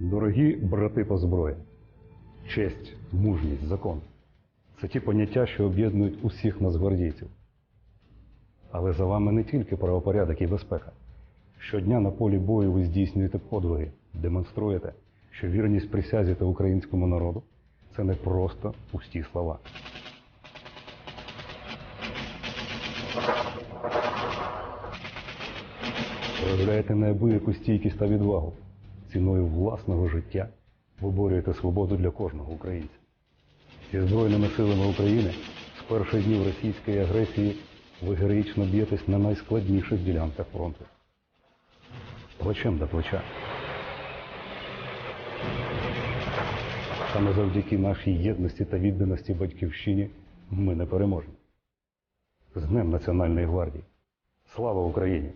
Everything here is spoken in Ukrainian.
Дорогі брати по зброї, честь, мужність, закон це ті поняття, що об'єднують усіх нацгвардійців. Але за вами не тільки правопорядок і безпека. Щодня на полі бою ви здійснюєте подвиги, демонструєте, що вірність присязі та українському народу це не просто пусті слова. Проявляєте неабияку стійкість та відвагу. Ціною власного життя виборюєте свободу для кожного українця. Зі Збройними силами України з перших днів російської агресії ви героїчно б'єтесь на найскладніших ділянках фронту. Плечем до плеча. Саме завдяки нашій єдності та відданості батьківщині ми не переможемо. З Днем Національної гвардії. Слава Україні!